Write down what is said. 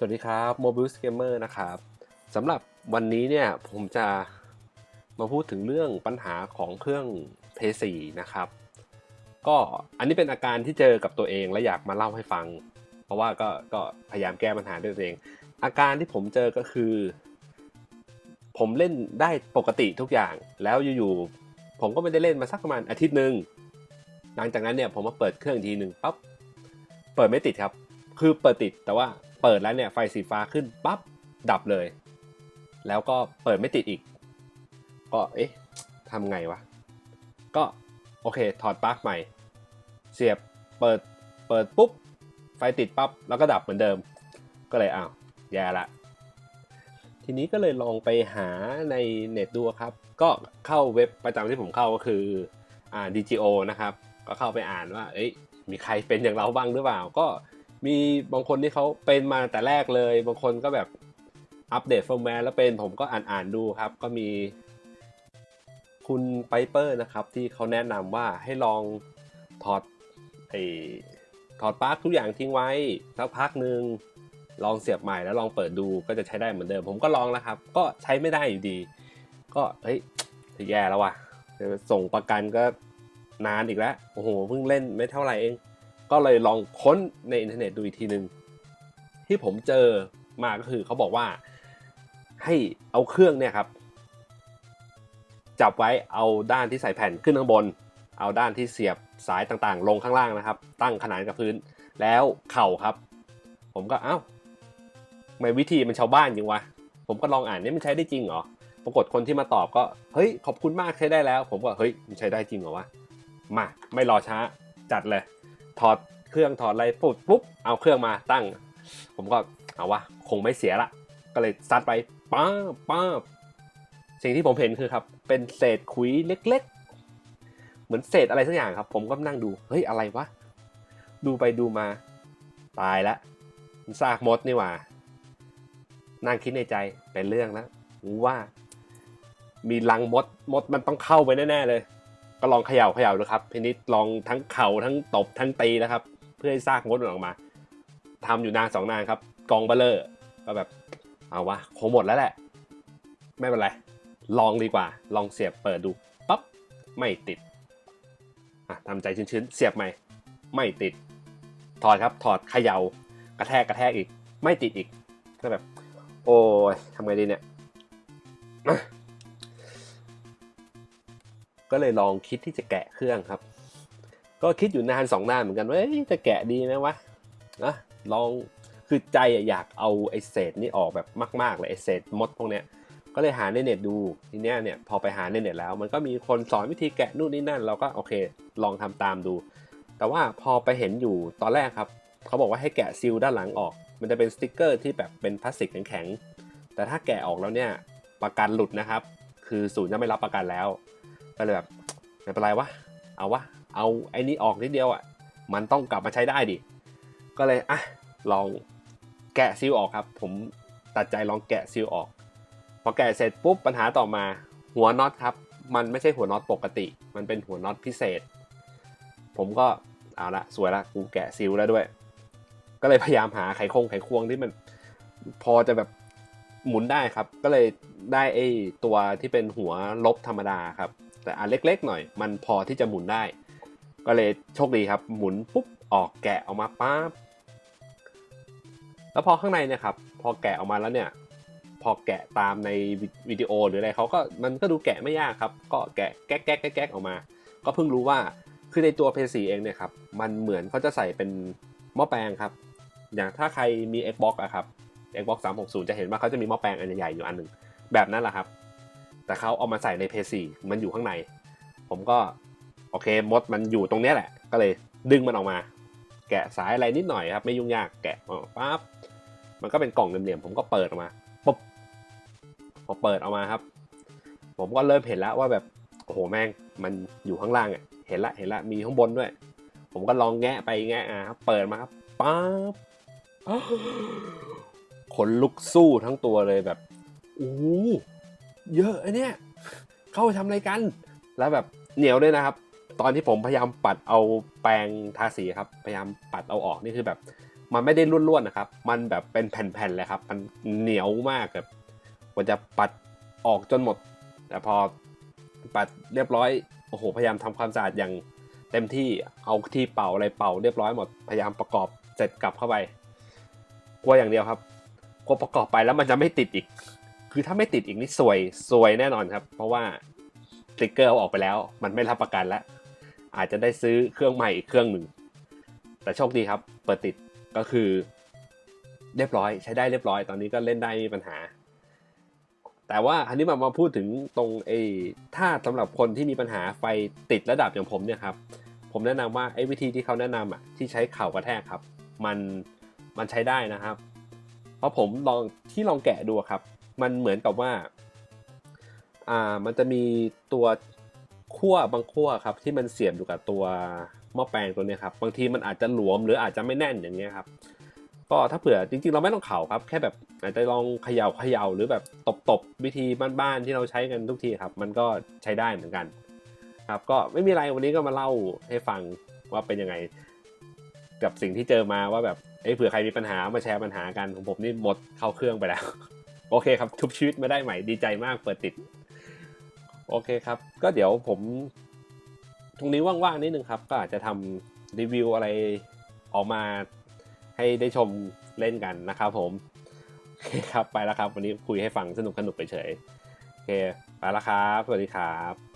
สวัสดีครับ Mobius Gamer นะครับสำหรับวันนี้เนี่ยผมจะมาพูดถึงเรื่องปัญหาของเครื่อง p 4นะครับ ก็อันนี้เป็นอาการที่เจอกับตัวเองและอยากมาเล่าให้ฟัง เพราะว่าก็ก็พยายามแก้ปัญหาด้วยตัวเอง อาการที่ผมเจอก็คือ ผมเล่นได้ปกติทุกอย่าง แล้วอยู่ๆผมก็ไม่ได้เล่นมาสักประมาณอาทิตย์หนึ่งหลังจากนั้นเนี่ยผมมาเปิดเครื่องทีหนึ่งปั๊บเปิดไม่ติดครับ คือเปิดติดแต่ว่า เปิดแล้วเนี่ยไฟสีฟ้าขึ้นปั๊บดับเลย แล้วก็เปิดไม่ติดอีก ก็เอ๊ะทำไงวะ ก็โอเคถอดปลั๊กใหม่ เสียบเปิดเปิดปุ๊บ ไฟติดปั๊บแล้วก็ดับเหมือนเดิม ก็เลยอ้าวแย่ละ ทีนี้ก็เลยลองไปหาในเน็ตดูครับ ก็เข้าเว็บประจำที่ผมเข้าก็คืออ่า DGO นะครับ ก็เข้าไปอ่านว่า เอ้ยมีใครเป็นอย่างเราบ้างหรือเปล่า ก็ มีบางคนที่เขาเป็นมาแต่แรกเลย บางคนก็แบบอัปเดตเฟิร์มแวร์แล้วเป็นผมก็อ่านอ่านดูครับ ก็มีคุณไปเปอร์นะครับ ที่เขาแนะนำว่าให้ลองถอดไอถอดปลั๊กทุกอย่างทิ้งไว้สักพักหนึ่งลองเสียบใหม่แล้วลองเปิดดูก็จะใช้ได้เหมือนเดิม ผมก็ลองแล้วครับ ก็ใช้ไม่ได้อยู่ดี ก็เฮ้ยแย่แล้วว่ะส่งประกันก็นานอีกแล้วโอ้โหเพิ่งเล่นไม่เท่าไหร่เอง ก็เลยลองค้นในอินเทอร์เน็ตดูอีกทีหนึ่งที่ผมเจอมาก็คือเขาบอกว่าให้เอาเครื่องเนี่ยครับจับไว้เอาด้านที่ใส่แผ่นขึ้นข้างบน เอาด้านที่เสียบสายต่างๆ ลงข้างล่างนะครับ ตั้งขนานกับพื้น แล้วเข่าครับ ผมก็เอ้าทำไมวิธีมันชาวบ้านจริงวะผมก็ลองอ่านนี่มันใช้ได้จริงเหรอปรากฏคนที่มาตอบก็เฮ้ยขอบคุณมากใช้ได้แล้ว ผมก็เฮ้ยมันใช้ได้จริงเหรอวะมาไม่รอช้าจัดเลย ถอดเครื่องถอดอะไรปุ๊บปุ๊บเอาเครื่องมาตั้ง ผมก็เอาวะคงไม่เสียละ ก็เลยซัดไปป้าป้าสิ่งที่ผมเห็นคือครับ เป็นเศษขุยเล็ก ๆ เหมือนเศษอะไรสักอย่างครับ ผมก็นั่งดูเฮ้ยอะไรวะดูไปดูมาตายละมันซากมดนี่หว่านั่งคิดในใจเป็นเรื่องแล้วว่า มีรังมดมดมันต้องเข้าไปแน่ๆเลย ก็ลองเขย่าเขย่าดูครับพินิดลองทั้งเข่าทั้งตบทั้งตีนะครับ เพื่อให้ซากมดออกมาทำอยู่นานสองนานครับ กองเบลเลอร์ก็แบบเอาวะคงหมดแล้วแหละ ไม่เป็นไร ลองดีกว่า ลองเสียบเปิดดูปั๊บไม่ติดอะทำใจชื้นๆ เสียบใหม่ ไม่ติด ถอดครับถอดเขย่ากระแทกกระแทกอีก ไม่ติดอีกก็แบบ โอ้ยทำไงดีเนี่ย ก็เลยลองคิดที่จะแกะเครื่องครับ ก็คิดอยู่นานสองนานเหมือนกันว่าจะแกะดีไหมวะนะลองคือใจอยากเอาไอ้เศษนี่ออกแบบมาก ๆ เลยไอเศษมดพวกเนี้ยก็เลยหาในเน็ตดูทีเนี้ยเนี่ยพอไปหาในเน็ตแล้ว มันก็มีคนสอนวิธีแกะนู่นนี่นั่น เราก็โอเค ลองทำตามดู แต่ว่าพอไปเห็นอยู่ตอนแรกครับเขาบอกว่าให้แกะซีลด้านหลังออก มันจะเป็นสติกเกอร์ที่แบบเป็นพลาสติกแข็งๆแต่ถ้าแกะออกแล้วเนี่ยประกันหลุดนะครับ คือศูนย์จะไม่รับประกันแล้ว ก็เลยแบบไม่เป็นไรวะ เอาวะ เอาไอ้นี้ออกนิดเดียวอะ มันต้องกลับมาใช้ได้ดิ ก็เลยอะลองแกะซีลออกครับ ผมตัดใจลองแกะซีลออก พอแกะเสร็จปุ๊บปัญหาต่อมาหัวน็อตครับ มันไม่ใช่หัวน็อตปกติ มันเป็นหัวน็อตพิเศษ ผมก็เอาละสวยละกูแกะซีลแล้วด้วย ก็เลยพยายามหาไขคงไขควงที่มันพอจะแบบหมุนได้ครับ ก็เลยได้ไอ้ตัวที่เป็นหัวลบธรรมดาครับ แต่อันเล็กๆหน่อย มันพอที่จะหมุนได้ ก็เลยโชคดีครับ หมุนปุ๊บออกแกะออกมาปั๊บแล้วพอข้างในเนี่ยครับพอแกะออกมาแล้วเนี่ยพอแกะตามในวิดีโอหรืออะไรเขาก็มันก็ดูแกะไม่ยากครับ ก็แกะแก๊กแก๊กแก๊กออกมา ก็เพิ่งรู้ว่าคือในตัว PS4 เองเนี่ยครับมันเหมือนเขาจะใส่เป็นหม้อแปลงครับ อย่างถ้าใครมี Xbox อะครับ Xbox 360 จะเห็นว่าเขาจะมีหม้อแปลงอันใหญ่ๆอยู่อันหนึ่งแบบนั้นแหละครับ แต่เขาเอามาใส่ใน PS4 มันอยู่ข้างใน ผมก็โอเคมดมันอยู่ตรงนี้แหละ ก็เลยดึงมันออกมา แกะสายอะไรนิดหน่อยครับ ไม่ยุ่งยากแกะปั๊บมันก็เป็นกล่องเหลี่ยมๆผมก็เปิดออกมาปุ๊บพอเปิดออกมาครับ ผมก็เริ่มเห็นแล้วว่าแบบโอ้โหแม่งมันอยู่ข้างล่างอะเห็นละเห็นละมีข้างบนด้วย ผมก็ลองแงะไปแงะอะครับเปิดมาครับปั๊บขนลุกสู้ทั้งตัวเลยแบบโอ้ เยอะอันเนี้ยเข้าไปทำอะไรกัน แล้วแบบเหนียวด้วยนะครับ ตอนที่ผมพยายามปัดเอาแปรงทาสีครับ พยายามปัดเอาออกนี่คือแบบ มันไม่ได้ร่วนๆนะครับ มันแบบเป็นแผ่นๆเลยครับ มันเหนียวมากแบบกว่าจะปัดออกจนหมด แต่พอปัดเรียบร้อยโอ้โหพยายามทำความสะอาดอย่างเต็มที่เอาที่เป่าอะไรเป่าเรียบร้อยหมดพยายามประกอบเสร็จกลับเข้าไป กลัวอย่างเดียวครับกลัวประกอบไปแล้วมันจะไม่ติดอีก คือถ้าไม่ติดอีกนี่ซวยซวยแน่นอนครับ เพราะว่าสติกเกอร์เอาออกไปแล้ว มันไม่รับประกันแล้ว อาจจะได้ซื้อเครื่องใหม่อีกเครื่องหนึ่ง แต่โชคดีครับ เปิดติดก็คือ เรียบร้อยใช้ได้เรียบร้อย ตอนนี้ก็เล่นได้ไม่มีปัญหา แต่ว่าอันนี้มามาพูดถึงตรงไอ้ถ้าสำหรับคนที่มีปัญหาไฟติดระดับอย่างผมเนี่ยครับ ผมแนะนำว่าไอ้วิธีที่เขาแนะนำอะที่ใช้เข่ากระแทกครับ มันมันใช้ได้นะครับ เพราะผมลองที่ลองแกะดูครับ มันเหมือนกับว่าอ่ามันจะมีตัวขั้วบางขั้วครับ ที่มันเสียบอยู่กับตัวหม้อแปลงตัวนี้ครับบางทีมันอาจจะหลวมหรืออาจจะไม่แน่นอย่างเงี้ยครับก็ถ้าเผื่อจริงๆ เราไม่ต้องเข่าครับ แค่แบบอาจจะลองเขย่าเขย่าหรือแบบตบๆ วิธีบ้านๆที่เราใช้กันทุกทีครับ มันก็ใช้ได้เหมือนกัน ครับ ก็ไม่มีอะไรวันนี้ก็มาเล่าให้ฟังว่าเป็นยังไง กับสิ่งที่เจอมาว่าแบบเอ้เผื่อใครมีปัญหามาแชร์ปัญหากันของผมนี่หมดเข้าเครื่องไปแล้ว โอเคครับ ทุบชีวิตมาได้ใหม่ดีใจมากเปิดติด โอเคครับ ก็เดี๋ยวผม ตรงนี้ว่างๆนิดนึงครับ ก็อาจจะทำรีวิวอะไรออกมาให้ได้ชมเล่นกันนะครับผม โอเคครับ ไปแล้วครับ วันนี้คุยให้ฟังสนุกสนุกไปเฉย โอเค ไปแล้วครับ สวัสดีครับ